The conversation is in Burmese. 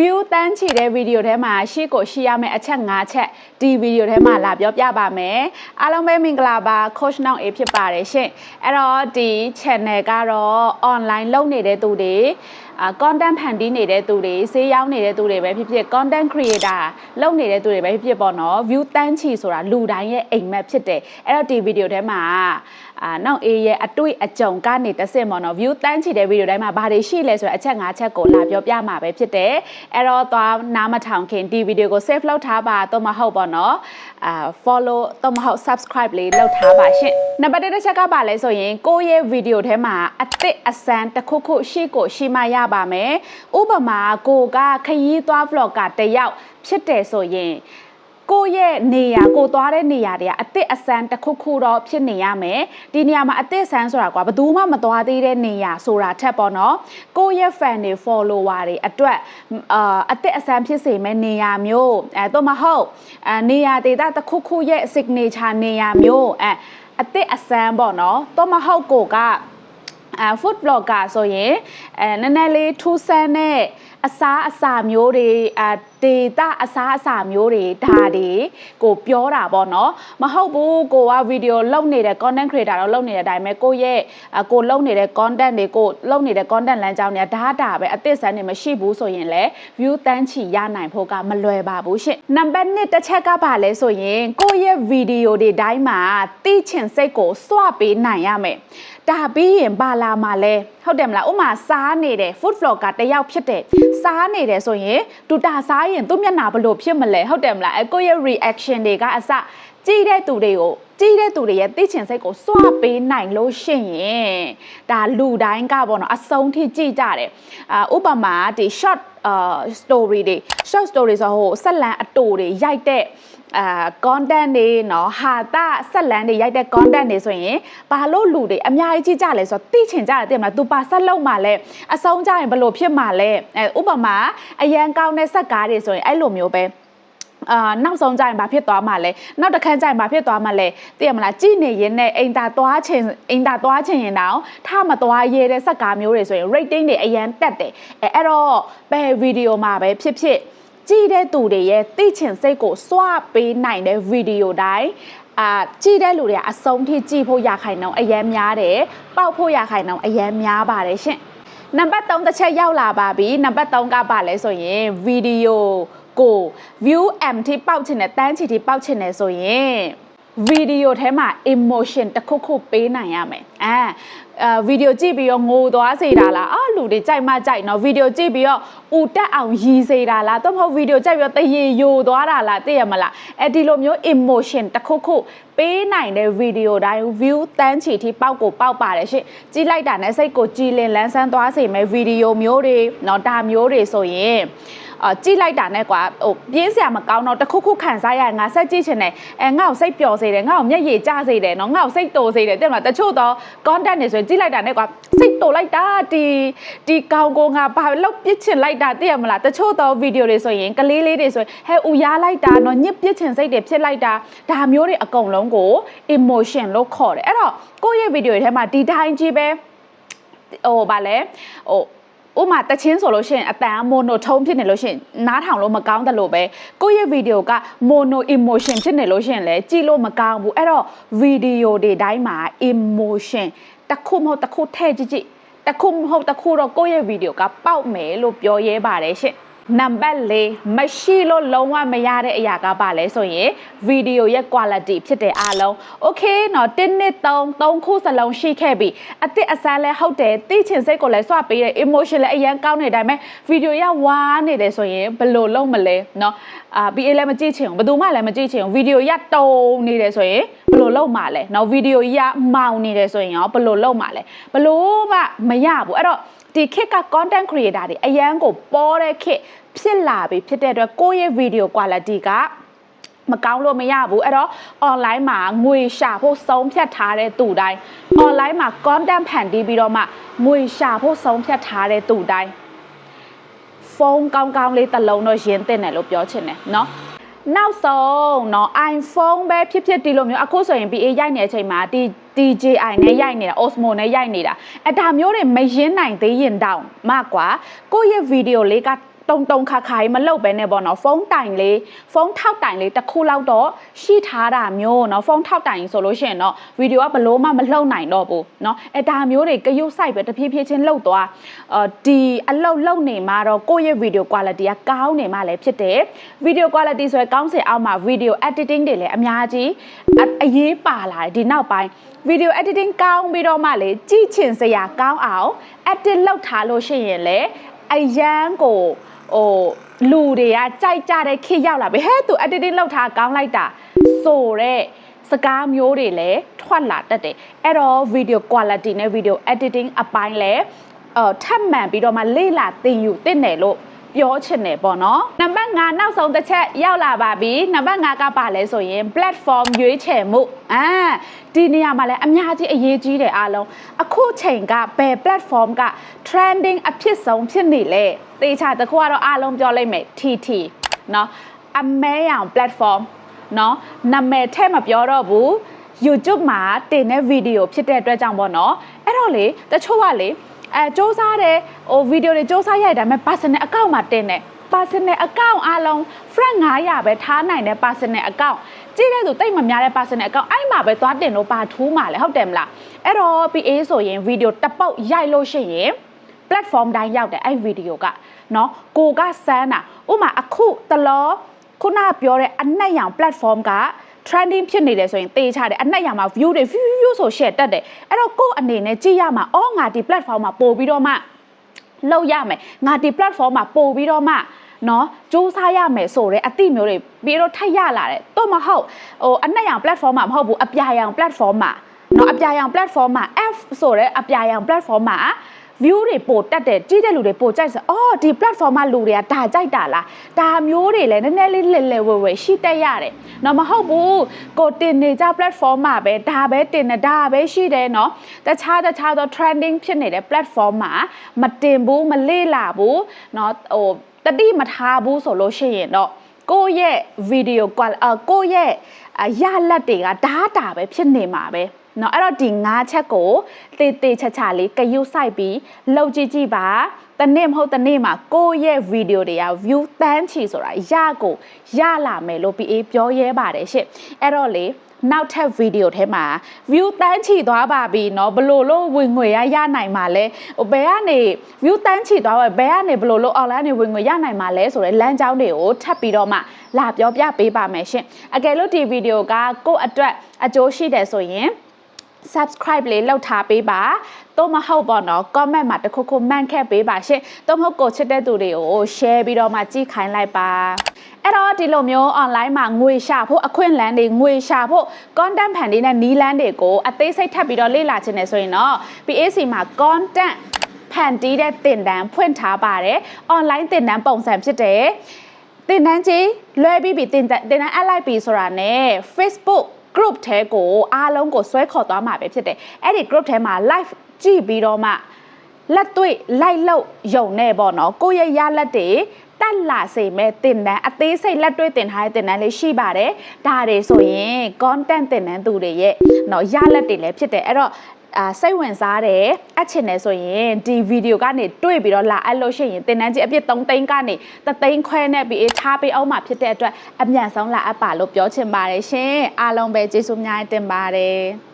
view တန်းချီတဲ့ဗီဒီယိုထဲမှာရှေ့ကိုရှိရမယ့်အချက်၅ချက်ဒီဗီဒီယိုထဲမှာလာပြောပြပါမယ်အားလုံးပဲမင်္ဂလာပါ coach နောင် A ဖြစ်ပါတယ်ရှင်အဲ့တော့ဒီ channel ကတော့ online လုပ်နေတဲ့သူတွေ အာ content ဖန်တီးနေတဲ့သူတွေဈေးရောက်နေတဲ့သူတွေပဲဖြစ်ဖြစ် content creator လုပ်နေတဲ့သူတွေပဲဖြစ်ဖြစ်ပေါ့နော် view တန်းချီဆိုတာလူတိုင်းရဲ့အိမ်မက်ဖြစ်တယ်အဲ့တော့ဒီဗီဒီယိုထဲမှာအာနောက် A ရဲ့အတွေ့အကြုံကနေတစ်ဆင့်ပေါ့နော် view တန်းချီတဲ့ဗီဒီယိုတိုင်းမှာဘာတွေရှိလဲဆိုတော့အချက်၅ချက်ကိုလာပြောပြမှာပဲဖြစ်တယ်အဲ့တော့သွားနားမထောင်ခင်ဒီဗီဒီယိုကို save လုပ်ထားပါတော့မဟုတ်ပေါ့နော်အာ follow တော့မဟုတ် subscribe လေးလုပ်ထားပါရှင်နံပါတ်1တစ်ချက်ကပါလဲဆိုရင်ကိုယ့်ရဲ့ဗီဒီယိုထဲမှာအသစ်အစမ်းတစ်ခုခုရှိကိုရှိမှရပါမယ်ဥပမာကိုကခရီးသွား vlog ကတယောက်ဖြစ်တယ်ဆိုရင်ကိုယ့်ရဲ့နေရာကိုသွားတဲ့နေရာတွေကအစ်စ်အစမ်းတစ်ခုခုတော့ဖြစ်နေရမယ်ဒီနေရာမှာအစ်စ်အစမ်းဆိုတာကွာဘယ်သူမှမသွားသေးတဲ့နေရာဆိုတာထက်ပေါ့နော်ကိုယ့်ရဲ့ fan တွေ follower တွေအတွက်အာအစ်စ်အစမ်းဖြစ်စေမဲ့နေရာမျိုးအဲတော့မဟုတ်အဲနေရာဒေသတစ်ခုခုရဲ့ signature နေရာမျိုးအဲအစ်စ်အစမ်းပေါ့နော်တော့မဟုတ်ကိုက အဲ food blogger ဆိုရင်အဲနည်းနည်းလေးထူးဆန်းတဲ့အစားအစာမျိုးတွေအဒေတာအစားအစာမျိုးတွေဒါတွေကိုပြောတာပေါ့နော်မဟုတ်ဘူးကိုကဗီဒီယိုလုပ်နေတဲ့ content creator တော့လုပ်နေတဲ့အတိုင်းပဲကိုရဲ့အကိုလုပ်နေတဲ့ content တွေကိုလုပ်နေတဲ့ content လမ်းကြောင်းတွေကဒါတာပဲအသစ်ဆန်းနေမရှိဘူးဆိုရင်လည်း view တန်းချီရနိုင်ဖို့ကမလွယ်ပါဘူးရှင့်နံပါတ်1တစ်ချက်ကပါလဲဆိုရင်ကိုရဲ့ဗီဒီယိုတွေတိုင်းမှာတိချင်စိတ်ကိုစွပေးနိုင်ရမယ် ဒါပြီးရင်ဘာလာမှာလဲဟုတ်တယ်မလားဥမာစားနေတယ် food vlogger တယောက်ဖြစ်တယ်စားနေတယ်ဆိုရင်တူတာစားရင်သူ့မျက်နှာဘလို့ဖြစ်မလဲဟုတ်တယ်မလားအကိုရဲ့ reaction တွေကအစကြည့်တဲ့သူတွေကို ကြည့်တဲ့သူတွေရဲ့သိချင်စိတ်ကိုစွပေးနိုင်လို့ရှိရင်ဒါလူတိုင်းကပေါ့နော်အဆုံးထိကြည့်ကြတယ်အာဥပမာဒီ short အာ story တွေ short story ဆိုဟိုဆက်လန်အတူတွေရိုက်တဲ့အာ content တွေเนาะဟာတာဆက်လန်တွေရိုက်တဲ့ content တွေဆိုရင်ဘာလို့လူတွေအများကြီးကြည့်ကြလဲဆိုတော့သိချင်ကြတယ်သိမလား तू ပါဆက်လုံးမှာလဲအဆုံးကြရင်ဘလို့ဖြစ်မှာလဲအဲဥပမာအရန်ကောင်းတဲ့ဆက်ကားတွေဆိုရင်အဲ့လိုမျိုးပဲ အာနောက်ဆုံးကြရင်ဘာဖြစ်သွားမှာလဲနောက်တစ်ခန်းကြရင်ဘာဖြစ်သွားမှာလဲသိရမလားကြည်နေရင်နဲ့အိမ်သာသွားချင်အိမ်သာသွားချင်ရင်တော့ထမသွားရဲတဲ့ဆက်ကားမျိုးတွေဆိုရင် rating တွေအရန်တက်တယ်အဲအဲ့တော့ဘယ်ဗီဒီယိုမှာပဲဖြစ်ဖြစ်ကြည့်တဲ့သူတွေရဲ့သိချင်စိတ်ကိုစွပေးနိုင်တဲ့ဗီဒီယိုတိုင်းအာကြည့်တဲ့လူတွေကအဆုံးထိကြည့်ဖို့ရခိုင်နှုန်းအရန်များတယ်ပေါက်ဖို့ရခိုင်နှုန်းအရန်များပါတယ်ရှင်နံပါတ်3တစ်ချက်ရောက်လာပါပြီနံပါတ်3ကပါလဲဆိုရင်ဗီဒီယို ကို view m ထိပေါက်ချင်တယ်တန်းချီထိပေါက်ချင်တယ်ဆိုရင်ဗီဒီယိုထဲမှာ emotion တစ်ခုခုပေးနိုင်ရမယ်အဲအဲဗီဒီယိုကြည့်ပြီးတော့ငိုသွားစေတာလားအာလူတွေကြိုက်မှကြိုက်နော်ဗီဒီယိုကြည့်ပြီးတော့ဦးတက်အောင်ရည်စေတာလားတော့မဟုတ်ဗီဒီယိုကြိုက်ပြီးတော့တရေယိုသွားတာလားသိရမလားအဲဒီလိုမျိုး emotion တစ်ခုခုပေးနိုင်တဲ့ဗီဒီယိုတိုင်း view တန်းချီထိပေါက်ကိုပေါက်ပါတယ်ရှင့်ကြည့်လိုက်တာနဲ့စိတ်ကိုကြည်လင်လန်းဆန်းသွားစေမယ်ဗီဒီယိုမျိုးတွေနော်ဒါမျိုးတွေဆိုရင်အာ ကြည့်လိုက်တာနဲ့ကွာဟိုပြင်းစရာမကောင်းတော့တခုခုခံစားရငါဆက်ကြည့်ချင်တယ်အဲငါ့ကိုစိတ်ပျော်စေတယ်ငါ့ကိုမျက်ရည်ကျစေတယ်နော်ငါ့ကိုစိတ်တိုစေတယ်တဲ့မလားတချို့တော့ content တွေဆိုရင်ကြည့်လိုက်တာနဲ့ကွာစိတ်တိုလိုက်တာဒီဒီကောင်ကိုငါဘာလောက်ပြစ်ချင်လိုက်တာသိရမလားတချို့တော့ဗီဒီယိုတွေဆိုရင်ကလေးလေးတွေဆိုရင်ဟဲ့ဦးရားလိုက်တာနော်ညစ်ပြစ်ချင်စိတ်တွေဖြစ်လိုက်တာဒါမျိုးတွေအကုန်လုံးကို emotion လို့ခေါ်တယ်အဲ့တော့ကိုယ့်ရဲ့ဗီဒီယိုတွေထဲမှာဒီတိုင်းကြီးပဲဟိုဗာလဲဟို ဥမာတချင်းဆိုလို့ရှိရင်အတန်မိုနိုထုံးဖြစ်နေလို့ရှိရင်နားထောင်လို့မကောင်းတယ်လို့ပဲကိုယ့်ရဲ့ဗီဒီယိုကမိုနို emotion ဖြစ်နေလို့ရှိရင်လည်းကြည့်လို့မကောင်းဘူးအဲ့တော့ဗီဒီယိုတွေတိုင်းမှာ emotion တစ်ခုမဟုတ်တစ်ခုထည့်ကြည့်ကြည့်တစ်ခုမဟုတ်တစ်ခုတော့ကိုယ့်ရဲ့ဗီဒီယိုကပေါက်မယ်လို့ပြောရဲပါတယ်ရှင့် နံပါတ်၄မရှိလို့လုံးဝမရတဲ့အရာကပါလဲဆိုရင်ဗီဒီယိုရဲ့ quality ဖြစ်တဲ့အားလုံး okay เนาะ1နှစ်3 3ခုစလုံးရှိခဲ့ပြီအစ်စ်အစမ်းလဲဟုတ်တယ်သိချင်စိတ်ကိုလည်းစွပေးတယ် emotion လည်းအရန်ကောင်းနေတိုင်းပဲဗီဒီယိုရဝါနေတယ်ဆိုရင်ဘယ်လိုလုပ်မလဲเนาะအာ BA လည်းမကြည့်ချင်ဘူးဘယ်သူမှလည်းမကြည့်ချင်ဘူးဗီဒီယိုရတုံနေတယ်ဆိုရင် ဘယ်လိုလုပ်မှာလဲเนาะဗီဒီယိုရမောင်နေတယ်ဆိုရင်ရောဘယ်လိုလုပ်မှာလဲဘလို့မှမရဘူးအဲ့တော့ဒီခစ်က content creator တွေအရန်ကိုပေါ်တဲ့ခစ်ဖြစ်လာပြီဖြစ်တဲ့အတွက်ကိုယ့်ရဲ့ video quality ကမကောင်းလို့မရဘူးအဲ့တော့ online မှာငွေရှာဖို့ဆုံးဖြတ်ထားတဲ့သူတိုင်း online မှာ content ဖန်တီးပြီးတော့မှငွေရှာဖို့ဆုံးဖြတ်ထားတဲ့သူတိုင်းဖုန်းကောင်းကောင်းလေးတစ်လုံးတော့ရင်းတင်တယ်လို့ပြောချင်တယ်เนาะ နောက်ဆုံးเนาะ iPhone ပဲဖြစ်ဖြစ်ဒီလိုမျိုးအခုဆိုရင် BA ရိုက်နေတဲ့အချိန်မှာဒီ DJI နဲ့ရိုက်နေတာ Osmo နဲ့ရိုက်နေတာအဲဒါမျိုးတွေမရင်းနိုင်သေးရင်တောင်မကွာကိုယ့်ရဲ့ဗီဒီယိုလေးက တုံတုံခါခါကြီးမလုပ်ပဲနဲ့ပေါ့နော်ဖုန်းတိုင်လေးဖုန်းထောက်တိုင်လေးတစ်ခုလောက်တော့ရှိထားတာမျိုးနော်ဖုန်းထောက်တိုင်ဆိုလို့ရှိရင်တော့ဗီဒီယိုကဘလို့မှမလှုပ်နိုင်တော့ဘူးနော်အဲဒါမျိုးတွေကရုတ်ဆိုင်ပဲတဖြည်းဖြည်းချင်းလှုပ်သွားအာဒီအလုပ်လှုပ်နေမှာတော့ကိုယ့်ရဲ့ဗီဒီယို quality ကကောင်းနေမှလည်းဖြစ်တယ်ဗီဒီယို quality ဆိုရင်ကောင်းစေအောင်မှာဗီဒီယို editing တွေလည်းအများကြီးအရေးပါလာတယ်ဒီနောက်ပိုင်းဗီဒီယို editing ကောင်းပြီးတော့မှလေကြည့်ချင်စရာကောင်းအောင် edit လုပ်ထားလို့ရှိရင်လည်းအရန်ကို ဟိုလူတွေကကြိုက်ကြတဲ့ခေတ်ရောက်လာပြီဟဲ့သူ editing လုပ်ထားကောင်းလိုက်တာဆိုတော့စကားမျိုးတွေလည်းထွက်လာတတ်တယ်အဲ့တော့ video quality နဲ့ video editing အပိုင်းလည်းအော်ထပ်မှန်ပြီးတော့မှလေ့လာသင်ယူသင့်တယ်လို့ ပြောချင်တယ်ပေါ့နော်နံပါတ်5နောက်ဆုံးတစ်ချက်ရောက်လာပါပြီနံပါတ်5ကပါလဲဆိုရင် platform ရွေးချယ်မှုအာဒီနေရာမှာလည်းအများကြီးအရေးကြီးတယ်အားလုံးအခုချိန်ကဘယ် platform က trending အဖြစ်ဆုံးဖြစ်နေလဲတေချာတခုကတော့အားလုံးပြောလိုက်မယ် TT เนาะအမဲရောင် platform เนาะနာမည်ထဲမပြောတော့ဘူး YouTube မှာတင်တဲ့ဗီဒီယိုဖြစ်တဲ့အတွက်ကြောင့်ပေါ့နော်အဲ့တော့လေတချို့ကလေ အဲစူးစမ်းတယ်ဟိုဗီဒီယိုတွေစူးစမ်းရိုက်တာမဲ့ personal account မှာတင်တယ် personal account အားလုံး friend 900ပဲထားနိုင်တဲ့ personal account ကြည့်တဲ့သူတိတ်မများတဲ့ personal account အဲ့မှာပဲသွားတင်လို့ပါထူးမှာလေဟုတ်တယ်မလားအဲ့တော့ PA ဆိုရင်ဗီဒီယိုတစ်ပုတ်ရိုက်လို့ရှိရင် platform တိုင်းရောက်တယ်အဲ့ဗီဒီယိုကเนาะကိုကစမ်းတာဥမာအခုတလောခုနပြောတဲ့အနက်ရောင် platform က trending ဖြစ်နေတယ်ဆိုရင်တေးချတယ်အနက်ရောင်မှာ view တွေ view view ဆို share တက်တယ်အဲ့တော့ကို့အနေနဲ့ကြည့်ရမှာအော်ငါဒီ platform မှာပို့ပြီးတော့မှလောက်ရမယ်ငါဒီ platform မှာပို့ပြီးတော့မှနော်စူးစမ်းရမယ်ဆိုတော့အတိမျိုးတွေပြီးတော့ထိုက်ရလာတယ်တော့မဟုတ်ဟိုအနက်ရောင် platform မှာမဟုတ်ဘူးအပြာရောင် platform မှာနော်အပြာရောင် platform မှာ F ဆိုတဲ့အပြာရောင် platform မှာ view တွေပိုတက်တယ်ကြီးတဲ့လူတွေပိုကြိုက်ဆိုအော်ဒီ platform မှာလူတွေကဒါကြိုက်တာလားဒါမျိုးတွေလည်းနည်းနည်းလေးလဲလဲဝဲဝဲရှိတက်ရတယ်နော်မဟုတ်ဘူးကိုတင်နေကြ platform မှာပဲဒါပဲတင်နေဒါပဲရှိတယ်နော်တခြားတခြားသော trending ဖြစ်နေတဲ့ platform မှာမတင်ဘူးမလေ့လာဘူးနော်ဟိုတတိမထားဘူးဆိုလို့ရှိရင်တော့ကိုယ့်ရဲ့ video ကွာကိုယ့်ရဲ့ရလက်တွေကဓာတာပဲဖြစ်နေမှာပဲ เนาะအဲ့တော့ဒီ၅ချက်ကိုတေးသေးချာချာလေးကယုဆိုင်ပြီးလှုပ်ကြည့်ကြည့်ပါတနေ့မဟုတ်တနေ့မှာကိုယ့်ရဲ့ဗီဒီယိုတွေက view တန်းချီဆိုတာရကိုရလာမယ်လို့ PA ပြောရဲပါတယ်ရှင့်အဲ့တော့လေနောက်ထပ်ဗီဒီယိုထဲမှာ view တန်းချီသွားပါပြီเนาะဘလို့လို့ဝင်ငွေရရနိုင်မှာလဲဟိုဘယ်ကနေ view တန်းချီသွားပါဘယ်ကနေဘလို့လို့ online နေဝင်ငွေရနိုင်မှာလဲဆိုတဲ့လမ်းကြောင်းတွေကိုထပ်ပြီးတော့မှလာပြောပြပေးပါမယ်ရှင်အကယ်လို့ဒီဗီဒီယိုကကိုယ့်အတွက်အကျိုးရှိတယ်ဆိုရင် subscribe လေးလုပ်ထားပေးပါတော့မဟုတ်ပေါ့နော် comment မှာတခုခုမှန်ခဲ့ပေးပါရှင်တော့မဟုတ်ကိုချစ်တဲ့သူတွေကို share ပြီးတော့မှကြည့်ခိုင်းလိုက်ပါအဲ့တော့ဒီလိုမျိုး online မှာငွေရှာဖို့အခွင့်အလမ်းတွေငွေရှာဖို့ content ဖန်တီးတဲ့နီးလန်းတွေကိုအသေးစိတ်ထပ်ပြီးတော့လေ့လာခြင်းနဲ့ဆိုရင်တော့ PAC မှာ content ဖန်တီးတဲ့သင်တန်းဖွင့်ထားပါတယ် online သင်တန်းပုံစံဖြစ်တယ်သင်တန်းကြီးလွဲပြီးပြီသင်တန်းသင်တန်းအပ်လိုက်ပြီဆိုတာနဲ့ Facebook group ထဲကိုအားလုံးကိုဆွဲခေါ်သွားမှာပဲဖြစ်တယ်အဲ့ဒီ group ထဲမှာ live ကြည့်ပြီးတော့မှလက်တွေ့လိုက်လို့ယုံနေပေါ့နော်ကိုယ့်ရဲ့ရလက်တွေတက်လာစေမဲ့တင်တန်းအသေးစိတ်လက်တွေ့တင်ထားတဲ့တင်တန်းလေးရှိပါတယ်ဒါတွေဆိုရင် content တင်တန်းသူတွေရဲ့เนาะရလက်တွေလည်းဖြစ်တယ်အဲ့တော့ အာစိတ်ဝင်စားတယ်အချင်တယ်ဆိုရင်ဒီဗီဒီယိုကနေတွေ့ပြီးတော့လာအပ်လို့ရှိရင်တင်တန်းကြီးအပြည့်3သိန်းကနေ3သိန်းခွဲနဲ့ပြီးထားပေးအောင်မှာဖြစ်တဲ့အတွက်အမြန်ဆုံးလာအပ်ပါလို့ပြောချင်ပါတယ်ရှင်အားလုံးပဲကျေးဇူးများတင်ပါတယ်